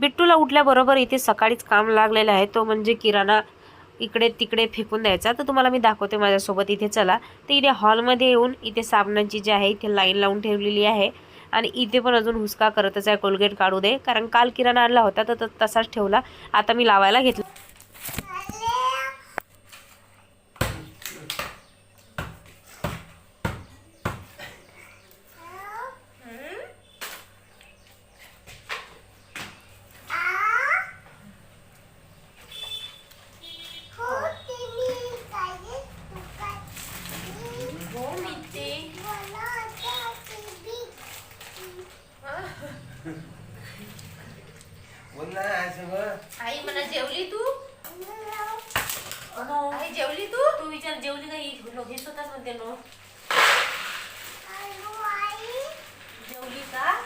बिट्टूला उठल्याबरोबर इथे सकाळीच काम लागलेलं आहे. तो म्हणजे किराणा इकडे तिकडे फेकून द्यायचा. तर तुम्हाला मी दाखवते माझ्यासोबत. इथे चला. तर इथे हॉलमध्ये येऊन इथे साबणाची जी आहे इथे लाईन लावून ठेवलेली आहे. आणि इथे पण अजून हुसका करतच आहे. कोलगेट काढू दे. कारण काल किराणा आणला होता तर तसाच ठेवला. आता मी लावायला घेतला बोल ना आहे सगळं आई मला जेवली तू आई जेवली तू? तू विचार जेवली का ही? हे स्वतःच म्हणते नो जेवली का?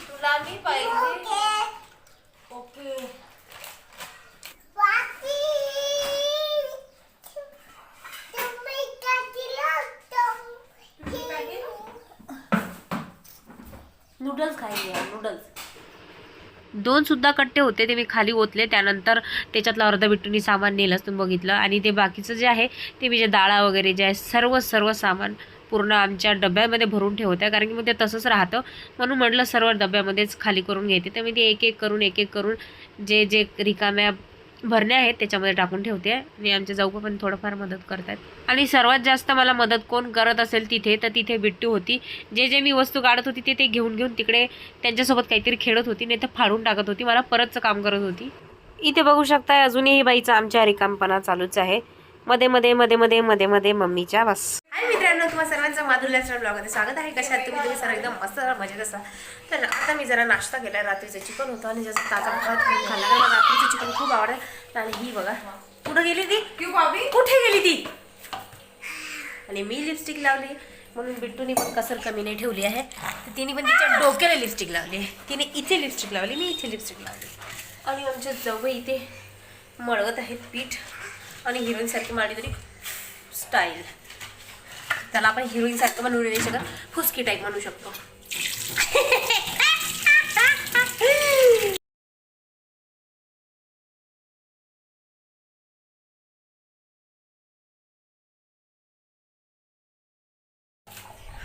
तुला मी पाहिजे. नूडल्स खायचे नूडल्स दोन सुद्धा कट्टे होते ते मी खाली ओतले. त्यानंतर त्याच्यातलं अर्ध बिट्टूनी सामान नेलंच तुम्ही बघितलं. आणि ते बाकीचं जे आहे ते मी जे डाळा वगैरे जे आहे सर्व सर्व सामान पूर्ण आमच्या डब्यामध्ये भरून ठेवते. कारण की मग ते तसंच राहतं. म्हणून म्हटलं सर्व डब्यामध्येच खाली करून घेते. तर मी ते एक एक करून एक एक करून जे जे रिकाम्या भरणे आहेत त्याच्यामध्ये टाकून ठेवते. आणि आमच्या जाऊ पण थोडंफार मदत करतात आणि सर्वात जास्त मला मदत कोण करत असेल तिथे तर तिथे बिट्टू होती. जे जे मी वस्तू काढत होती ते ते घेऊन घेऊन तिकडे त्यांच्यासोबत काहीतरी खेळत होती नाही तर फाडून टाकत होती. मला परतचं काम करत होती. इथे बघू शकताय अजूनही बाईचा आमच्या रिकामपणा चालूच आहे. मध्ये मध्ये मध्ये मध्ये मध्ये मध्ये मम्मीच्या बस. हाय मित्रांनो तुम्हा सर्वांचं माधुर्याच्या ब्लॉगमध्ये स्वागत आहे. कशा तुम्ही? तुम्ही सर्व एकदम मस्त मजेत असा तर आता मी जरा नाश्ता केला रात्रीचं चिकन होतं आणि जसं ताजा भात खाल्ला. मला रात्रीचं चिकन खूप आवडतं आणि ही बघा कुठं गेली ती? कुठे गेली ती? आणि मी लिपस्टिक लावली. म्हणून बिट्टूनी पण कसर कमी नाही ठेवली आहे. तर तिने पण तिच्या डोक्याला लिपस्टिक लावली आहे. तिने इथे लिपस्टिक लावली मी इथे लिपस्टिक लावली. आणि आमच्या जवळ इथे मळवत आहेत पीठ. आणि हिरोईनसारखी मारली तरी स्टाईल त्याला आपण हिरोईनसारखं म्हणू नाही शकत. फुसकी टाईप म्हणू शकतो.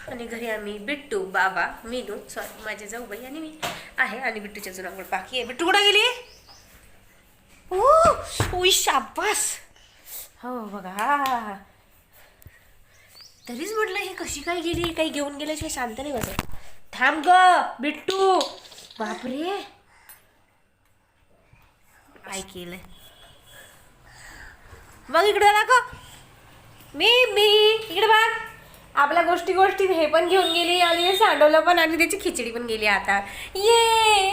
आणि घरी आम्ही बिट्टू बाबा मीनू सॉरी माझे जाऊबाई आणि मी आहे आणि बिट्टूच्या अजून बाकी आहे. बिट्टू कुठं गेली? ओ शाबास. हो बघा. तरीच म्हटलं हे कशी काय गेली? काही घेऊन गेल्याशिवाय शांत नाही बसत. थांब ग बिट्टू. बापरे. काय केलंय? मग इकडे दाखव. मी मी इकडे बघ. आपल्या गोष्टी गोष्टी हे पण घेऊन गेली आणि हे सांडवलं पण आणि त्याची खिचडी पण गेली आता. ये.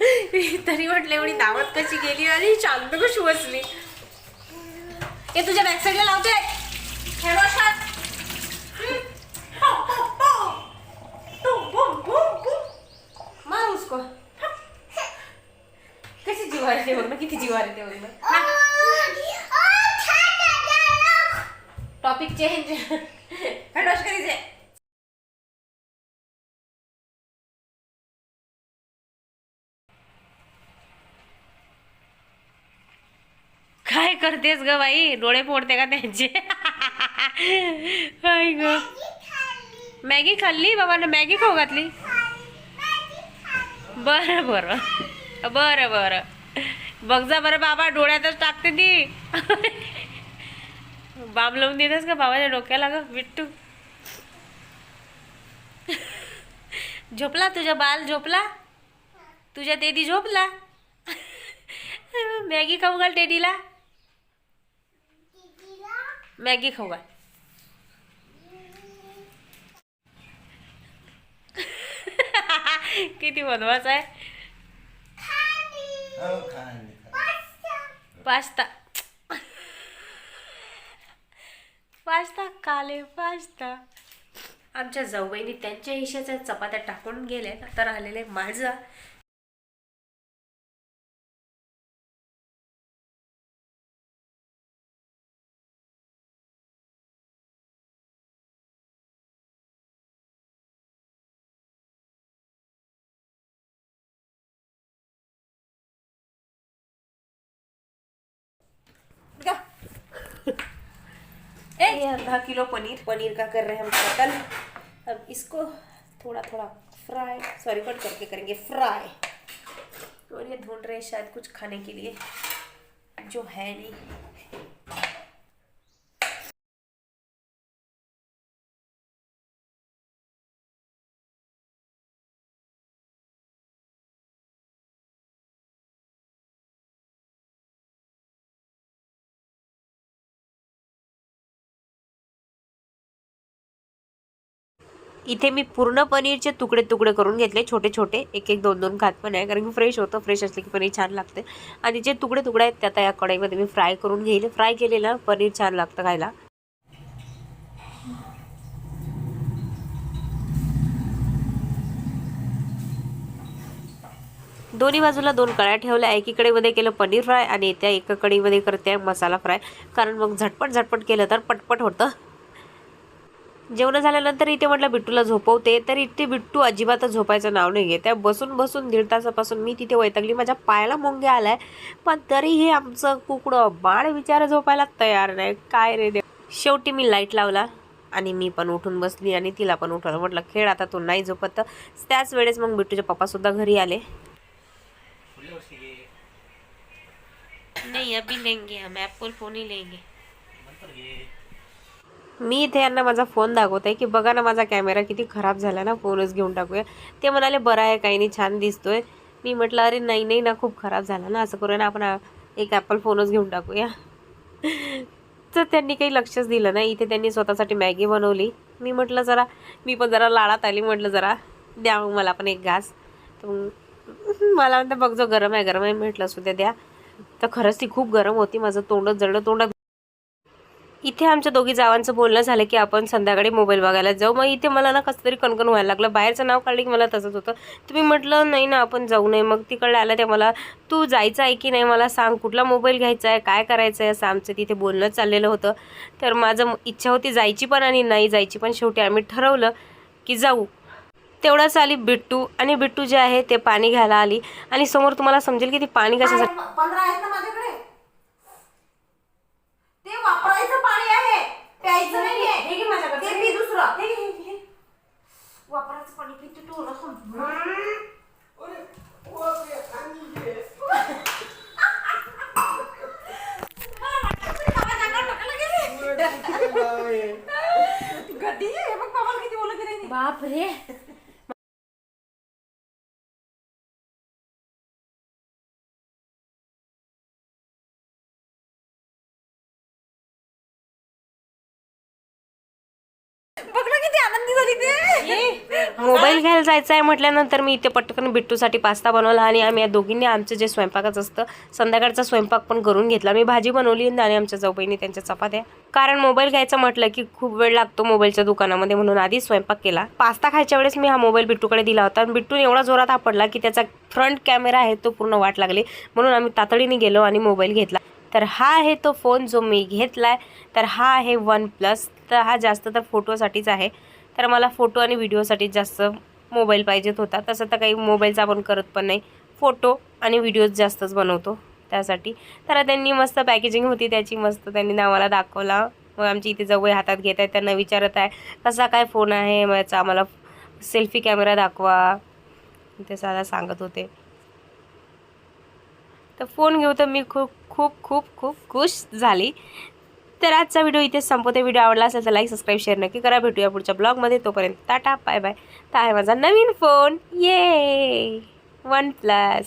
तरी म्हटलं एवढी दावत कशी गेली आणि शांत कशी बसली हे तुझ्या बॅक साईडला लावते खेळू अशात. मार उसको कशी जीवार येते बघ ना किती जीवार येते बघ ना टॉपिक चेंज हॅडवॉश करायचे काय ग बाई. डोळे फोडते का त्यांचे? ग. मॅगी खाल्ली? बाबांना मॅगी खाऊ घातली? बरं बरं. बरं बरं. बघ जा बरं बाबा डोळ्यातच टाकते ती. बाम लावून देतेस का बाबाच्या डोक्याला ग विट्टू? झोपला तुझा बाल? झोपला? तुझ्या तेदी झोपला? मॅगी खाऊ घाल टेडीला. मॅगी खाऊ घाल किती बनवाच आहे? हो पास्ता. पास्ता. काले पास्ता. आमच्या जाऊबाईनी त्यांच्या हिशाच्या चपात्या टाकून गेल्या. तर आलेले माझा. ये आधा किलो पनीर। पनीर का कर रहे हैं हम कतल। अब इसको थोड़ा थोड़ा फ्राई सॉरी कट करके करेंगे फ्राई। और ये ढूंढ रहे हैं शायद कुछ खाने के लिए। जो है नहीं। इथे मी पूर्ण पनीरचे तुकडे तुकडे करून घेतले छोटे छोटे एक एक दोन दोन खात पण आहे कारण की फ्रेश होतं फ्रेश असले की पनीर छान लागते आणि जे तुकडे तुकडे आहेत त्या आता या कढईमध्ये मी फ्राय करून घेईल. फ्राय केलेलं पनीर छान लागतं खायला. दोन्ही बाजूला दोन कळ्या ठेवल्या एकीकडेमध्ये केलं पनीर फ्राय आणि त्या एका कढईमध्ये करते मसाला फ्राय कारण मग झटपट झटपट केलं तर पटपट होतं. जेवण झाल्यानंतर इथे म्हटलं बिट्टूला झोपवते. तर इथे बिट्टू अजिबातच झोपायचं नाव नाही घेत त्या बसून बसून दीड तासापासून मी तिथे वैतागली. माझ्या पायाला मुंग्या आलाय. पण तरीही आमचं कुकडं बाळ विचार झोपायला तयार नाही. काय रे देव. शेवटी मी लाइट लावला आणि मी पण उठून बसली आणि तिला पण उठवलं. म्हटलं खेळ आता तू नाही झोपत त्याच वेळेस मग बिट्टूचे पप्पासुद्धा घरी आले. नहीं अभी लेंगे हम एप्पल फोन ही लेंगे. मी इथे यांना माझा फोन दाखवते की बघा ना माझा कॅमेरा किती खराब झाला ना फोनच घेऊन टाकूया. ते म्हणाले बरं आहे काही नाही छान दिसतोय. मी म्हटलं अरे नाही नाही ना खूप खराब झाला ना असं करूया ना आपण एक ॲपल फोनच घेऊन टाकूया. तर त्यांनी काही लक्षच दिलं नाही. इथे त्यांनी स्वतःसाठी मॅगी बनवली. मी म्हटलं जरा मी पण जरा लाडात आली म्हटलं जरा द्या मग मला पण एक घास. तर मला म्हणतं बघ जो गरम आहे गरम आहे. म्हटलं सुद्धा द्या. तर खरंच ती खूप गरम होती माझं तोंडच जळलं. तोंडात इथे आमच्या दोघी जावांचं बोलणं झालं की आपण संध्याकाळी मोबाईल बघायला जाऊ. मग इथे मला ना कसं तरी कणकण व्हायला लागलं. बाहेरचं नाव काढलं की मला तसंच होतं. तुम्ही म्हटलं नाही ना आपण जाऊ नये मग तिकडे आलं ते मला तू जायचं आहे की नाही? मला सांग कुठला मोबाईल घ्यायचा आहे? काय करायचं आहे? असं आमचं तिथे बोलणं चाललेलं होतं. तर माझं इच्छा होती जायची पण आणि नाही जायची. पण शेवटी आम्ही ठरवलं की जाऊ. तेवढाच आली बिट्टू आणि बिट्टू जे आहे ते पाणी घ्यायला आली. आणि समोर तुम्हाला समजेल की ती पाणी कशासाठी पंधरा आहेत ना माझ्याकडे ते वापरायचं पाणी आहे. प्यायचं नाहीये. ते पी दुसरं. वापरायचं पाणी पिते गदी हे बघ बाबाला किती बोलत नाही बाप रे. बघ ना किती आनंदी झाली ते. मोबाईल घ्यायला जायचं आहे म्हटल्यानंतर मी इथे पटकन बिट्टूसाठी पास्ता बनवला आणि आम्ही या दोघींनी आमचं जे स्वयंपाकाचं असतं संध्याकाळचा स्वयंपाक पण करून घेतला. मी भाजी बनवली आणि आमच्या जाऊबाईंनी त्यांच्या चपात्या. कारण मोबाईल घ्यायचं म्हटलं की खूप वेळ लागतो मोबाईलच्या दुकानामध्ये म्हणून आधी स्वयंपाक केला. पास्ता खायच्या वेळेस मी हा मोबाईल बिट्टूकडे दिला होता आणि बिट्टून एवढा जोरात आपडला की त्याचा फ्रंट कॅमेरा आहे तो पूर्ण वाट लागली. म्हणून आम्ही तातडीने गेलो आणि मोबाईल घेतला. तर हा आहे तो फोन जो मी घेतलाय. तर हा आहे वन प्लस. तर हा जास्त तर फोटोसाठीच आहे. तर मला फोटो आणि व्हिडिओसाठी जास्त मोबाईल पाहिजेत होता. तसं तर काही मोबाईलचा आपण करत पण नाही. फोटो आणि व्हिडिओज जास्तच बनवतो त्यासाठी. तर त्यांनी मस्त पॅकेजिंग होती. त्याची मस्त त्यांनी आम्हाला दाखवला. मग आमची इथे जवळ हातात घेत आहे त्यांना विचारत आहे कसा काय फोन आहे? याचा आम्हाला सेल्फी कॅमेरा दाखवा. ते साधा सांगत होते. तर फोन घेऊ तर मी खूप खूप खूप खूप खुश झाली. तर आजचा व्हिडिओ इथेच संपवते. व्हिडिओ आवडला असेल तर लाईक सबस्क्राईब शेअर नक्की करा. भेटूया पुढच्या ब्लॉगमध्ये. तोपर्यंत टाटा बाय बाय तर आहे माझा नवीन फोन ये वन प्लस